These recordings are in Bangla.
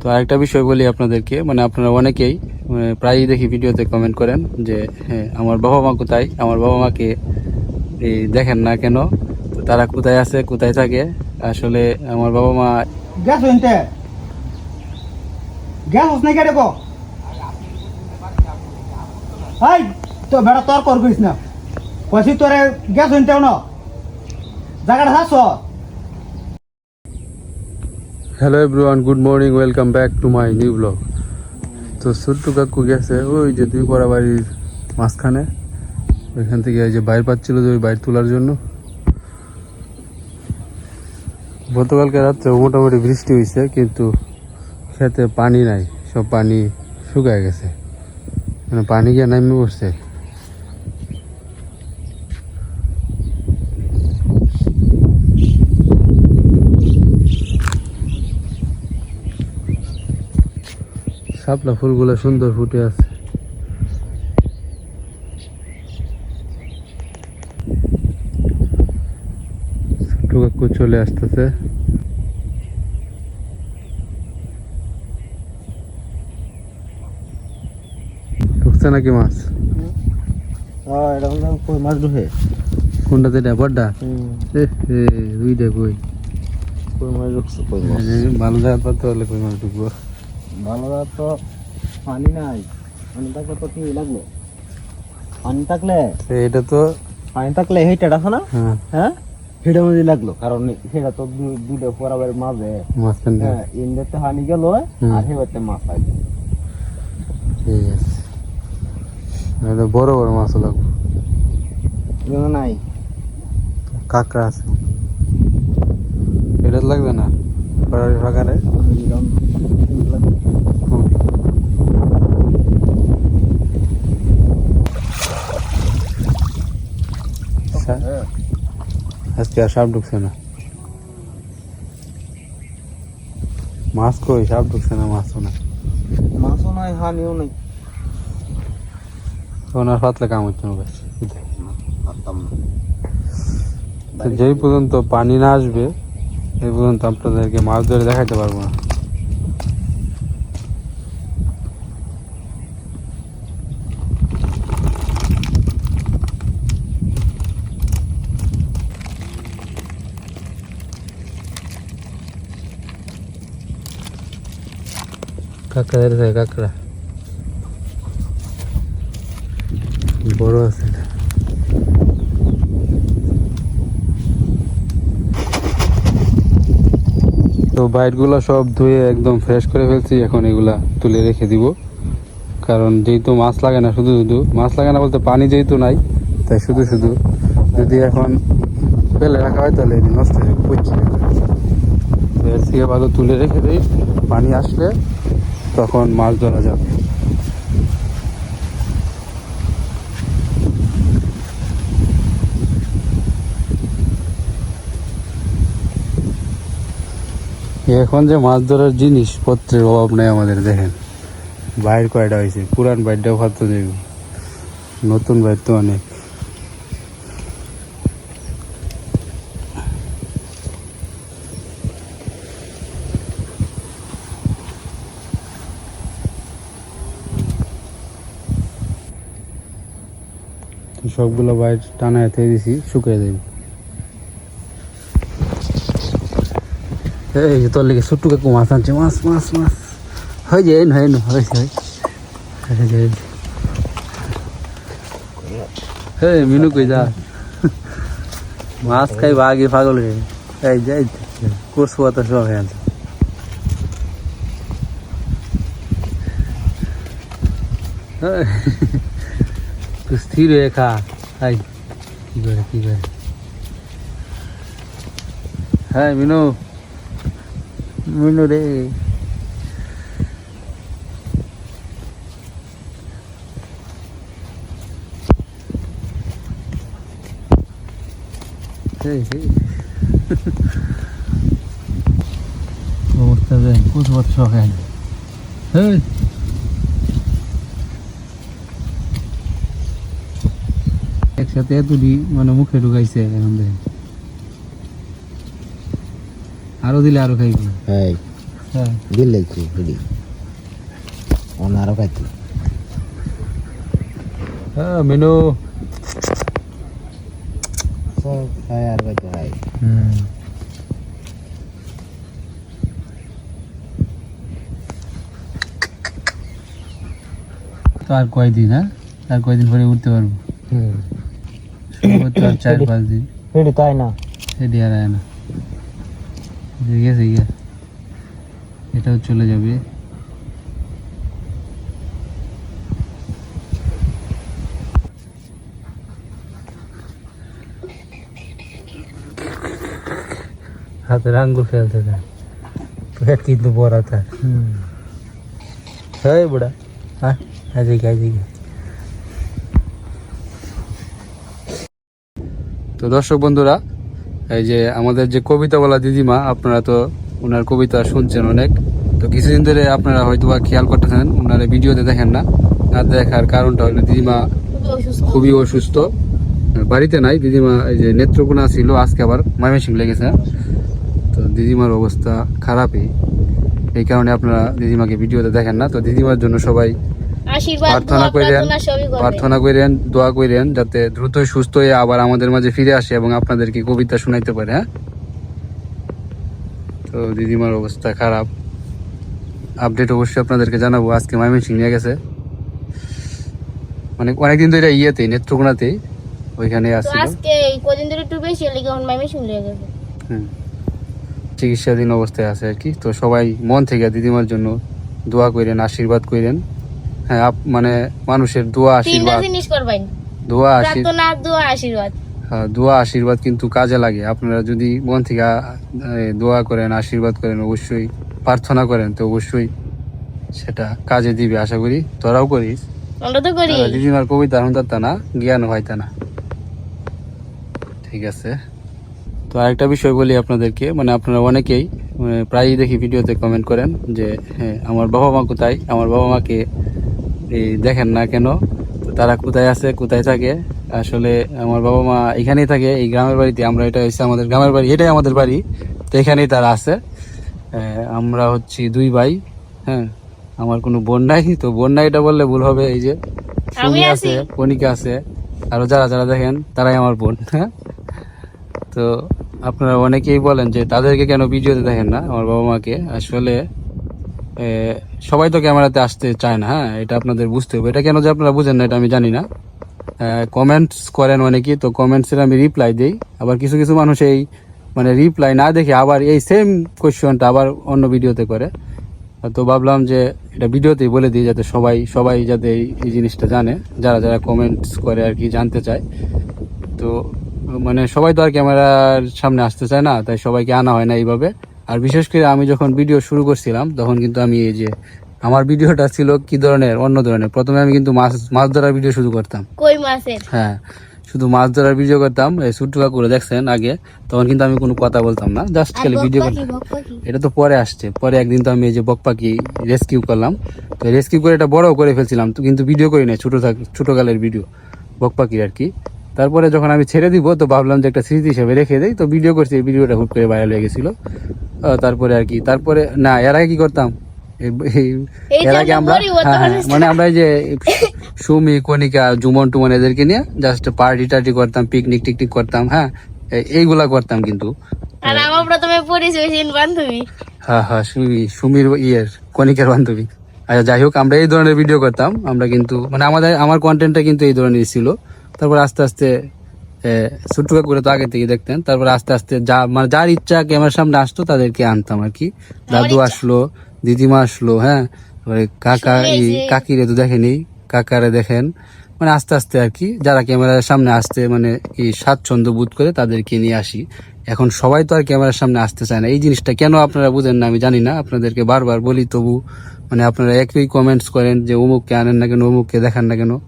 তো আরেকটা বিষয় বলি আপনাদেরকে মানে আপনারা অনেকেই মানে প্রায়ই দেখি ভিডিওতে কমেন্ট করেন যে হ্যাঁ আমার বাবা মা কোথায়? আমার বাবা মাকে দেখেন না কেন? তো তারা কোথায় আছে, কোথায় থাকে? আসলে আমার বাবা মা গ্যাস গ্যাস হাই, তো বেড়া তোর কর করিস না। কইছি গ্যাস হইতে না। জায়গাটা hello everyone good morning welcome back to my new blog তো ছোট্টু কাকু গেছে, ওই যে দুই পড়া বাড়ির মাঝখানে। ওইখান থেকে যে বাইর পাচ্ছিল যে ওই বাইর তোলার জন্য। গতকালকে রাত্রে মোটামুটি বৃষ্টি হয়েছে কিন্তু খেতে পানি নাই, সব পানি শুকায় গেছে। মানে পানি গিয়ে নামে পড়ছে। শাপলা ফুলগুলো সুন্দর ফুটে আছে। ছোট্ট চলে আসতেছে। ঢুকছে নাকি মাছ? মাছ ঢুকে? বড়টা? এ এ দুইটা কই? কই মাছ ঢুকছে ভালো জায়গা পাতে হলে কই মাছ ঢুকবো? ভালো তো পানি নাই। পানি থাকলে তো কি লাগল? পানি থাকলে? এটা তো পানি থাকলে হেইটা দেখো না? হ্যাঁ। হ্যাঁ? হেটা মধ্যে লাগল। কারণ সেটা তো দু- দুইটা পরাবার মাঝে। ইন্দ্রতে হানি গেল আর হেবাতে মাছ লাগবে ঠিক আছে। বড় বড় মাছ লাগবে নাই। কাঁকড়া আছে। এটা লাগবে না? ফাঁকারে? আজকে আর সাপ ঢুকছে না। মাছ কই? সাপ ঢুকছে না মাছও না মাছও নাই হানিও নাই। ওনার পাতলা কাম হচ্ছে না। যেই পর্যন্ত পানি না আসবে এই পর্যন্ত আপনাদেরকে মাছ ধরে দেখাইতে পারব না। কাঁকড়া ধরে কাঁকড়া বড় আছে। তো বাইটগুলো সব ধুয়ে একদম ফ্রেশ করে ফেলছি, এখন এগুলা তুলে রেখে দিব। কারণ যেহেতু মাছ লাগে না, শুধু শুধু। মাছ লাগে না বলতে পানি যেহেতু নাই, তাই শুধু শুধু। যদি এখন ফেলে রাখা হয় তাহলে নষ্ট হয়ে পচে এর থেকে ভালো তুলে রেখে দিই। পানি আসলে তখন মাছ ধরা যাবে। এখন যে মাছ ধরার জিনিসপত্রের অভাব নেই আমাদের, দেখেন। বাইর কয়টা হয়েছে? পুরান বাইরটাও খাদ্য দেবে নতুন বাইর তো অনেক। সবগুলো বাইর টানায় থেকে দিছি শুকিয়ে দেবে এই যে তোর লেগে ছোট্ট কাকু মাছ আনছে মাছ মাছ মাছ। হয় যে হয় না হয়েছে হয়। হয়ে যায় হে মিনু কই যা? মাছ খাই বাঘে পাগল হয়ে এই যাই কচুয়া তো সব হয়ে আছে। এই, তুই স্থির হয়ে খা। হাই কি করে কি করে? হ্যাঁ মিনু। মিনু রে। অবস্থা দেখ কত বছর শখ একসাথে এতটি মানে মুখে ঢুকাইছে এখন দেখেন। আরও দিলে আরও খাইবে। হ্যাঁ। বিল লাগছে বিড়ি অনারও খাইতে। হ্যাঁ মেনু। সব খাই আর খাইতে তো আর কয়দিন হ্যাঁ? আর কয়দিন পরে উঠতে পারব? সম্ভবত আর চার পাঁচ দিন বিড়ি তাই না সেটি আর আয় না ঠিক আছে গিয়া এটাও চলে যাবে হাতের আঙ্গুল ফেলতে দেয় পেট কিন্তু বড় তার হ্যাঁ বুড়া হ্যাঁ আজকে আজকে তো দর্শক বন্ধুরা, এই যে আমাদের যে কবিতা বলা দিদিমা, আপনারা তো ওনার কবিতা শুনছেন অনেক। তো কিছুদিন ধরে আপনারা হয়তো বা খেয়াল করতেছেন, ওনার ভিডিওতে দেখেন না। না দেখার কারণটা হলো দিদিমা খুবই অসুস্থ। বাড়িতে নাই, দিদিমা এই যে নেত্রকোনা ছিল, আজকে আবার ময়মনসিং লেগেছে। তো দিদিমার অবস্থা খারাপই। এই কারণে আপনারা দিদিমাকে ভিডিওতে দেখেন না। তো দিদিমার জন্য সবাই প্রার্থনা করেন প্রার্থনা করেন দোয়া করেন যাতে দ্রুত সুস্থ হয়ে আবার আমাদের মাঝে ফিরে আসে এবং আপনাদেরকে কবিতা শোনাইতে পারে হ্যাঁ? তো দিদিমার অবস্থা খারাপ। আপডেট অবশ্যই আপনাদেরকে জানাব আজকে ময়মনসিং নিয়ে গেছে। মানে অনেকদিন ধরে ইয়েতেই নেত্রকোনাতেই ওইখানে আজকে কদিন ধরে একটু বেশি এখন গেছে হুম। চিকিৎসাধীন অবস্থায় আছে আর কি। তো সবাই মন থেকে দিদিমার জন্য দোয়া করেন আশীর্বাদ করেন হ্যাঁ মানে মানুষের দোয়া আশীর্বাদ। জিনিস করবেন। দোয়া আশীর্বাদ প্রার্থনা দোয়া আশীর্বাদ। হ্যাঁ, দোয়া আশীর্বাদ কিন্তু কাজে লাগে। আপনারা যদি মন থেকে দোয়া করেন আশীর্বাদ করেন অবশ্যই প্রার্থনা করেন তো অবশ্যই সেটা কাজে দিবে। আশা করি তোরাও করিস। আমরা তো করি। দিদিমার কবিতা শুনতা না জ্ঞান হয়তা না। ঠিক আছে। তো আরেকটা বিষয় বলি আপনাদেরকে মানে আপনারা অনেকেই মানে প্রায়ই দেখি ভিডিওতে কমেন্ট করেন যে হ্যাঁ আমার বাবা মা কোথায়? আমার বাবা মাকে এই দেখেন না কেন? তো তারা কোথায় আছে কোথায় থাকে? আসলে আমার বাবা মা এখানেই থাকে এই গ্রামের বাড়িতে। আমরা এটা হচ্ছে আমাদের গ্রামের বাড়ি এটাই আমাদের বাড়ি। তো এখানেই তারা আছে। আমরা হচ্ছি দুই ভাই হ্যাঁ? আমার কোনো বোন নাই তো বোন নাই এটা বললে ভুল হবে। এই যে সুমি আছে। কণিকা আছে। আরও যারা যারা দেখেন তারাই আমার বোন হ্যাঁ? তো আপনারা অনেকেই বলেন যে তাদেরকে কেন ভিডিওতে দেখেন না আমার বাবা মাকে? আসলে সবাই তো ক্যামেরাতে আসতে চায় না হ্যাঁ এটা আপনাদের বুঝতে হবে। এটা কেন যে আপনারা বুঝেন না, এটা আমি জানি না। কমেন্টস করেন অনেকেই, তো কমেন্টসের আমি রিপ্লাই দিই। আবার কিছু কিছু মানুষ এই মানে রিপ্লাই না দেখে আবার এই সেম কোয়েশ্চনটা আবার অন্য ভিডিওতে করে। তো ভাবলাম যে এটা ভিডিওতেই বলে দিই যাতে সবাই সবাই যাতে এই জিনিসটা জানে, যারা যারা কমেন্টস করে আর কি জানতে চায়। তো মানে সবাই তো আর ক্যামেরার সামনে আসতে চায় না, তাই সবাইকে আনা হয় না এইভাবে। আর বিশেষ করে আমি যখন ভিডিও শুরু করছিলাম তখন কিন্তু আমি এই যে আমার ভিডিওটা ছিল কি ধরনের? অন্য ধরনের। প্রথমে আমি কিন্তু মাছ মাছ ধরার ভিডিও শুরু করতাম। কই মাছের? হ্যাঁ শুধু মাছ ধরার ভিডিও করতাম। এই ছোট্ট করে দেখছেন আগে তখন কিন্তু আমি কোনো কথা বলতাম না জাস্ট খালি ভিডিও করতাম। এটা তো পরে আসছে। পরে একদিন তো আমি এই যে বক পাখি রেস্কিউ করলাম। তো রেস্কিউ করে এটা বড়ও করে ফেলছিলাম তো কিন্তু ভিডিও করি না ছোটো থাক ছোটকালের ভিডিও বক পাখির আর কি। তারপরে যখন আমি ছেড়ে দিব তো ভাবলাম যে একটা স্মৃতি হিসেবে রেখে দেই। তো ভিডিও করছি এই ভিডিওটা হুট করে ভাইরাল হয়ে গেছিল। তারপরে আর কি তারপরে না এর আগে কি করতাম? এর আগে আমরা হ্যাঁ হ্যাঁ মানে আমরা যে সুমি কণিকা জুমন টুমন এদেরকে নিয়ে জাস্ট পার্টি টার্টি করতাম পিকনিক টিকনিক করতাম হ্যাঁ এইগুলা করতাম কিন্তু। আর আমার প্রথমে পরিচয় বান্ধবী। হ্যাঁ হ্যাঁ সুমি সুমির ইয়ের কণিকার বান্ধবী। আচ্ছা যাই হোক আমরা এই ধরনের ভিডিও করতাম আমরা কিন্তু মানে আমাদের আমার কন্টেন্টটা কিন্তু এই ধরনের ছিল। তারপর আস্তে আস্তে ছোট্ট করে তো আগে থেকে দেখতেন। তারপর আস্তে আস্তে যা মানে যার ইচ্ছা ক্যামেরার সামনে আসতো তাদেরকে আনতাম আর কি। দাদু আসলো দিদিমা আসলো হ্যাঁ? তারপরে কাকা এই এসে- কাকিরে তো দেখেনি কাকারে দেখেন। মানে আস্তে আস্তে আর কি যারা ক্যামেরার সামনে আসতে মানে এই স্বাচ্ছন্দ্য বোধ করে তাদেরকে নিয়ে আসি। এখন সবাই তো আর ক্যামেরার সামনে আসতে চায় না। এই জিনিসটা কেন আপনারা বুঝেন না আমি জানি না। আপনাদেরকে বারবার বলি তবু মানে আপনারা একই কমেন্টস করেন যে অমুককে আনেন না কেন অমুককে দেখান না কেন।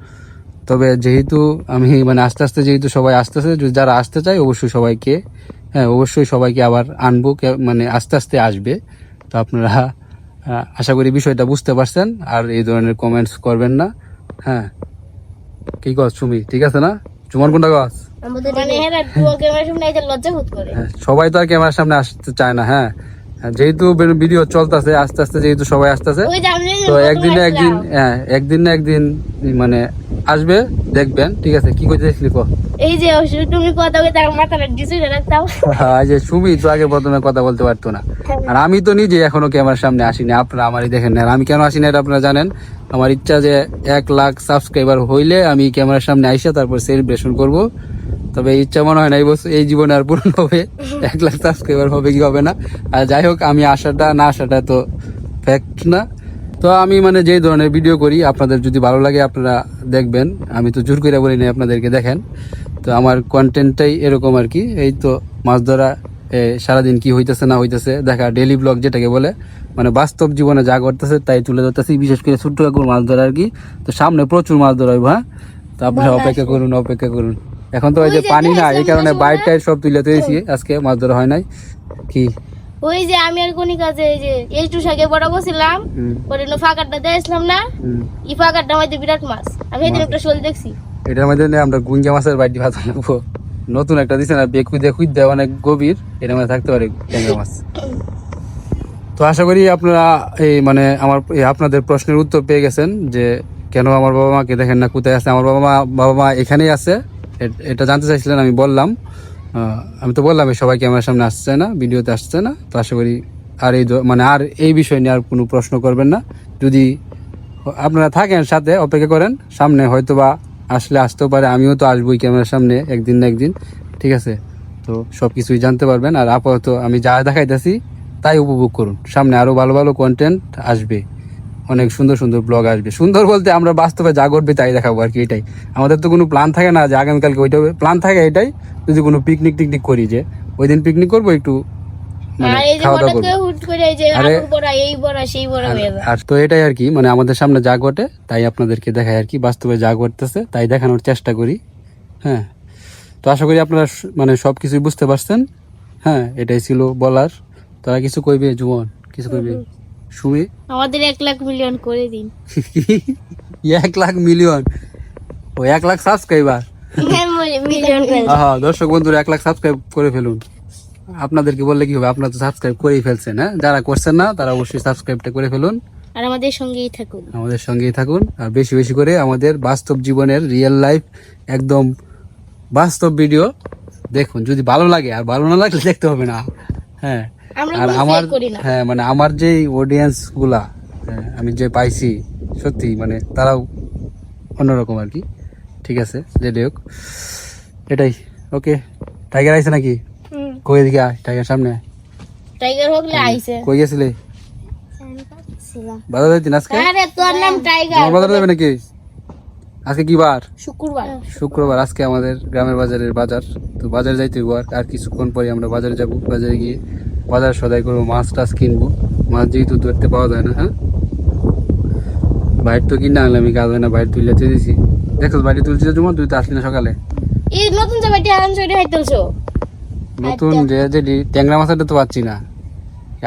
তবে যেহেতু আমি মানে আস্তে আস্তে যেহেতু সবাই আসতেছে যারা আসতে চায় অবশ্যই সবাইকে হ্যাঁ অবশ্যই সবাইকে আবার আনব মানে আস্তে আস্তে আসবে। তো আপনারা আশা করি বিষয়টা বুঝতে পারছেন আর এই ধরনের কমেন্টস করবেন না। হ্যাঁ। কি কস সুমি ঠিক আছে না? চুমন কোনটা কস? মানে হ্যাঁ, সবাই তো আর ক্যামেরার সামনে আসতে চায় না হ্যাঁ। যেহেতু ভিডিও চলতেছে আস্তে আস্তে যেহেতু সবাই আসতেছে তো একদিন না একদিন হ্যাঁ একদিন না একদিন মানে আসবে দেখবেন ঠিক আছে? কি করতে চাইছিলি কো? এই যে তুমি কথা বলে তার মাথাটা ডিসুরে রাখতাম এই যে সুমি তো আগে প্রথমে কথা বলতে পারতো না। আর আমি তো নিজে এখনও ক্যামেরার সামনে আসিনি আপনারা আমারই দেখেন না আমি কেন আসিনি এটা আপনারা জানেন? আমার ইচ্ছা যে এক লাখ সাবস্ক্রাইবার হইলে আমি ক্যামেরার সামনে আইসা তারপর সেলিব্রেশন করব। তবে ইচ্ছা মনে হয় না এই বছর এই জীবনে আর পূরণ হবে। এক লাখ সাবস্ক্রাইবার হবে কি হবে না। আর যাই হোক আমি আসাটা না আসাটা তো ফ্যাক্ট না। তো আমি মানে যেই ধরনের ভিডিও করি আপনাদের যদি ভালো লাগে আপনারা দেখবেন। আমি তো জোর করে বলি না আপনাদেরকে দেখেন। তো আমার কন্টেন্টটাই এরকম আর কি। এই তো মাছ ধরা এ, সারাদিন কি হইতেছে না হইতেছে দেখা ডেলি ব্লগ যেটাকে বলে মানে বাস্তব জীবনে যা করতেছে তাই তুলে ধরতেছি বিশেষ করে ছোট্ট কাকুর মাছ ধরা আর কি। তো সামনে প্রচুর মাছ ধরা হইব হ্যাঁ? তো আপনারা অপেক্ষা করুন অপেক্ষা করুন। এখন তো ওই যে পানি না এই কারণে না বাইর টাইর সব তুলে তুলেছি আজকে মাছ ধরা হয় নাই। কি? ওই যে আমি আর কোনি কাছে এই যে এই টু শাকে বড় বসছিলাম হুম, পরে নো ফাঁকারটা দিয়েছিলাম না। ই ফাঁকারটা মধ্যে বিরাট মাছ। আমি এদিন একটা শোল দেখছি। এটার মধ্যে আমরা গুঞ্জা মাছের বাড়ি ভাত বানাবো। নতুন একটা দিছে না বেকুই দিয়ে খুঁজ দেয় অনেক গভীর এটার মধ্যে থাকতে পারে ট্যাংরা মাছ। তো আশা করি আপনারা এই মানে আমার আপনাদের প্রশ্নের উত্তর পেয়ে গেছেন যে কেন আমার বাবা মাকে দেখেন না কোথায় আছে? আমার বাবা মা বাবা মা এখানেই আছে। এটা জানতে চাইছিলেন আমি বললাম। আমি তো বললাম সবাই ক্যামেরার সামনে আসছে না, ভিডিওতে আসছে না, তো আশা করি আর এই মানে আর এই বিষয় নিয়ে আর কোনো প্রশ্ন করবেন না। যদি আপনারা থাকেন সাথে, অপেক্ষা করেন, সামনে হয়তো বা আসলে আসতেও পারে, আমিও তো আসবোই ক্যামেরার সামনে একদিন না একদিন, ঠিক আছে? তো সব কিছুই জানতে পারবেন, আর আপাতত আমি যা দেখাইতেছি তাই উপভোগ করুন। সামনে আরও ভালো ভালো কন্টেন্ট আসবে। অনেক সুন্দর সুন্দর ব্লগ আসবে। সুন্দর বলতে আমরা বাস্তবে যা ঘটবে তাই দেখাবো আর কি এটাই। আমাদের তো কোনো প্ল্যান থাকে না যে আগামীকালকে ওইটা প্ল্যান থাকে এটাই যদি কোনো পিকনিক টিকনিক করি যে ওই দিন পিকনিক করব একটু মানে আর তো এটাই আর কি মানে আমাদের সামনে যা ঘটে তাই আপনাদেরকে দেখায় আর কি বাস্তবে যা ঘটতেছে তাই দেখানোর চেষ্টা করি। হ্যাঁ তো আশা করি আপনারা মানে সব কিছুই বুঝতে পারছেন। হ্যাঁ এটাই ছিল বলার। তারা কিছু কইবে জুমন কিছু কইবে? সুমি আমাদের এক লাখ মিলিয়ন করে দিন। এক লাখ মিলিয়ন ও এক লাখ সাবস্ক্রাইবার। হ্যাঁ দর্শক বন্ধুরা এক লাখ সাবস্ক্রাইব করে ফেলুন। আপনাদেরকে বললে কি হবে? আপনারা তো সাবস্ক্রাইব করেই ফেলছেন হ্যাঁ? যারা করছেন না তারা অবশ্যই সাবস্ক্রাইবটা করে ফেলুন। আর আমাদের সঙ্গেই থাকুন। আমাদের সঙ্গেই থাকুন আর বেশি বেশি করে আমাদের বাস্তব জীবনের রিয়েল লাইফ একদম বাস্তব ভিডিও দেখুন। যদি ভালো লাগে আর ভালো না লাগলে দেখতে হবে না। হ্যাঁ। আর আমার fake করি না। হ্যাঁ মানে আমার যেই অডিয়েন্সগুলা হ্যাঁ, আমি যে পাইছি সত্যি মানে তারাও অন্যরকম আর কি। ঠিক আছে যেটাই হোক। এটাই। ওকে টাইগার আইছে নাকি? কই এদিকে আয় টাইগার সামনে। টাইগার হোকলে আইছে। কই গেছিলে? বাজার যাইতি আজকে? আরে তোর নাম টাইগার তোমার বাজার যাবে নাকি? আজকে কি বার? শুক্রবার। শুক্রবার। আজকে আমাদের গ্রামের বাজারের বাজার। তো বাজার যাইতে আর কিছুক্ষণ পরে আমরা বাজারে যাব বাজারে গিয়ে বাজার সদাই করব মাছ টাছ কিনবো। মাছ যেহেতু ধরতে পাওয়া যায় না হ্যাঁ? বাইর তো কিনে আনলাম আমি কাজ হয় না বাইর তুলে দিয়েছি দেখো বাইরে তুলছি তো তোমার তুই তো আসলি না সকালে। এই নতুন আনছো এটি হাইতেলছো নতুন যে যেটি ট্যাংরা মাছটা তো পাচ্ছি না।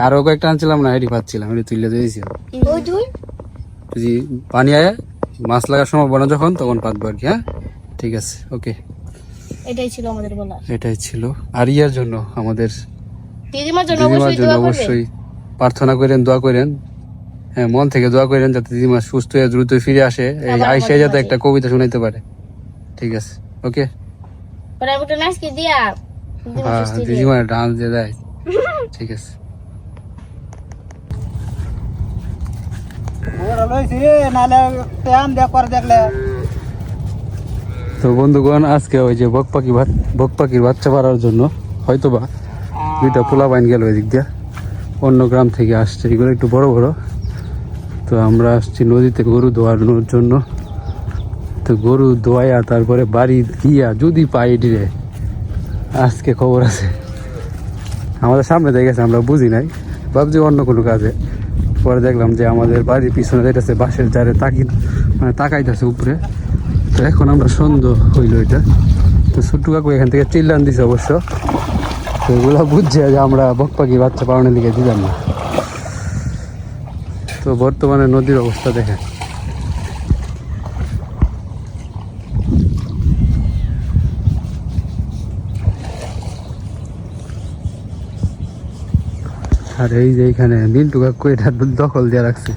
আরও কয়েকটা আনছিলাম না এটি পাচ্ছিলাম এটি তুলে দিয়েছি। ওই তুই যদি পানি আয় মাছ লাগার সময় বনা যখন তখন পাতবো আর কি হ্যাঁ? ঠিক আছে ওকে। এটাই ছিল আমাদের বলা এটাই ছিল আর ইয়ার জন্য আমাদের দিদিমার জন্য দিদিমার জন্য অবশ্যই প্রার্থনা করেন দোয়া করেন। হ্যাঁ মন থেকে দোয়া করেন যাতে দিদিমা সুস্থ হয়ে দ্রুত ফিরে আসে। এই আবার যাতে একটা কবিতা শোনাইতে পারে। ঠিক আছে ওকে? দিয়া? দিদিমা হ্যাঁ। দিদিমা ডান্স দিয়ে দেয়। ঠিক আছে। তো বন্ধুগণ আজকে ওই যে বক পাখি ভাত বক পাখির বাচ্চা পাড়ার জন্য হয়তো বা দুইটা পোলা বাইন গেল দিক দিয়ে। অন্য গ্রাম থেকে আসছে। এগুলো একটু বড় বড়। তো আমরা আসছি নদীতে গরু ধোয়ানোর জন্য। তো গরু ধোয়াইয়া তারপরে বাড়ি দিয়া যদি পাই এটিরে আজকে খবর আছে। আমাদের সামনে দিয়ে গেছে আমরা বুঝি নাই। ভাবছি অন্য কোনো কাজে। পরে দেখলাম যে আমাদের বাড়ির পিছনে যেতেছে বাসের জারে তাকি মানে তাকাইতেছে উপরে। তো এখন আমরা সন্দেহ হইল এটা। তো ছোট্টু কাকু এখান থেকে চিল্লান দিছে অবশ্য। তো এগুলো বুঝছে যে আমরা বক পাখি বাচ্চা পালনের দিকে দিলাম না। তো বর্তমানে নদীর অবস্থা দেখেন। আর এই যে এখানে মিন্টু কাকু এটা দখল দিয়ে রাখছে,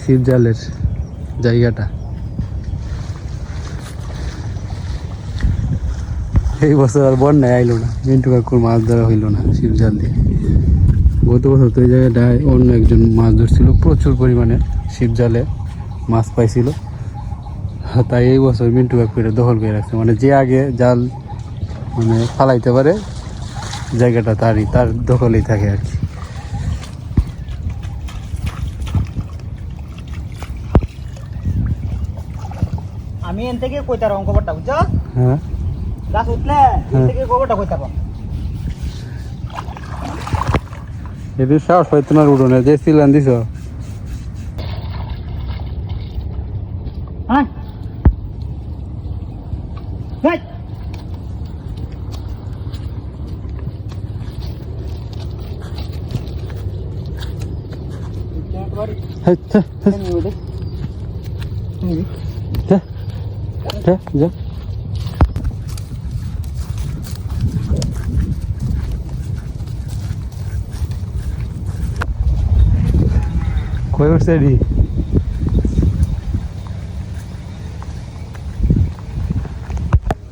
শিবজালের জায়গাটা। এই বছর আর বন্যায় আইলো না। মিন্টু কাকুর মাছ ধরা হইল না শিবজাল দিয়ে। গত বছর তো এই জায়গাটায় অন্য একজন মাছ ধরছিল প্রচুর পরিমাণে শিবজালে মাছ পাইছিল। তাই এই বছর মিন্টু কাকু এটা দখল করে রাখছে। মানে যে আগে জাল মানে ফালাইতে পারে জায়গাটা তারই তার দখলেই থাকে আর কি। আমি এন থেকে কইতার খবরটা বুঝছ? হ্যাঁ। গাছ উঠলে এন থেকে এদের সাহস হয়তো না উঠোনে যে সিলান দিছ। হ্যাঁ! হ্যাঁ, হ্যাঁ, হ্যাঁ, হ্যাঁ,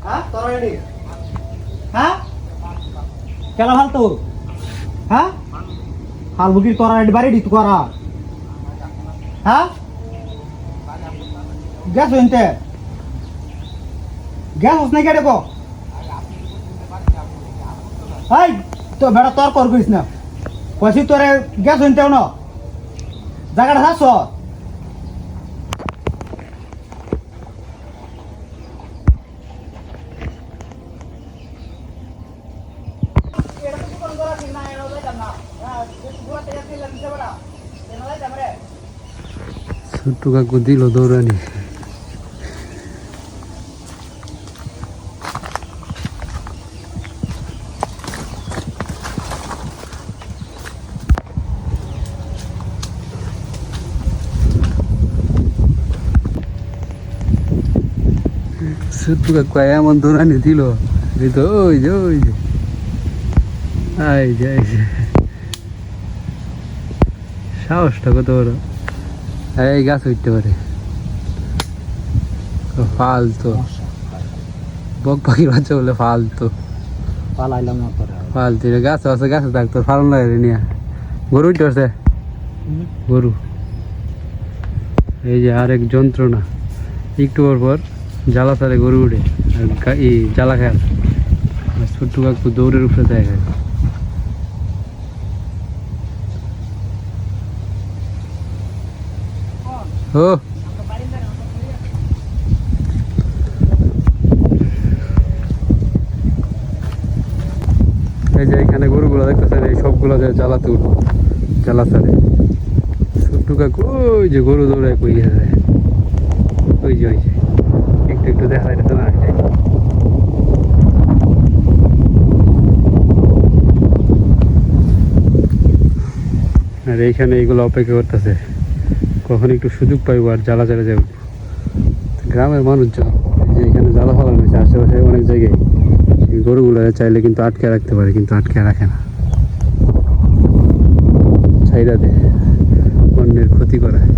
হ্যাঁ, হ্যাঁ রেডি হ্যাঁ? হাল হ্যাঁ? হাল বুকির তোরা রেডি বাড়ি করা। হ্যাঁ? গ্যাস হইতে গ্যাস হস নাই কেটে কো? তো বেড়া তোর কর করিস না। কইছি তোরে গ্যাস হইতেও না। জায়গাটা থাকছ ছোট্ট কাকু দিল দৌড়ানি। কাকু এমন দিল। এই তো ওই যে ওই যে। আই যে সাহসটা কত বড়। এই গাছ উঠতে পারে। ফালতো। বক পাখির বাচ্চা বলে ফালতো। পালাইলাম না তোরা ফালতু গাছ আছে গাছে থাকতো ফালন লাগে রে নিয়া। গরু উঠতে পারছে? গরু। এই যে আরেক যন্ত্রণা। একটু পর পর জ্বালা সারে গরু উঠে আর এই জ্বালা খায়। ছোট্ট কাকু দৌড়ের উপরে দেখা ও। এই যে এখানে গরুগুলো দেখতেছেন, এই সবগুলো যে জ্বালাতে উঠবো জ্বালা সারে ছোট্ট কাকু, ওই যে গরু দৌড়ায় কই গেছে ওই যে ওই যে। একটু একটু দেখা যাইতেছে না। আর এইখানে এইগুলো অপেক্ষা করতেছে। কখন একটু সুযোগ পাইবো আর জ্বালা জ্বালা যাব গ্রামের মানুষজন যে এখানে জ্বালা ফালানো হয়েছে, আশেপাশে অনেক জায়গায় গরুগুলো চাইলে কিন্তু আটকে রাখতে পারে, কিন্তু আটকে রাখে না। ছাইরা দেয়, অন্যের ক্ষতি করায়।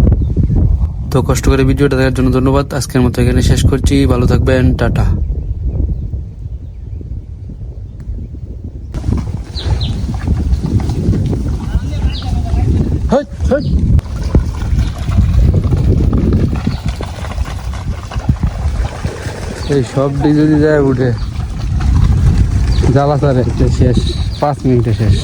তো কষ্ট করে ভিডিওটা দেখার জন্য ধন্যবাদ। আজকের মতো এখানে শেষ করছি। ভালো থাকবেন। টাটা। Hey, hey. এই সবটি যদি যায় উঠে। জ্বালা তারে শেষ। পাঁচ মিনিটে শেষ।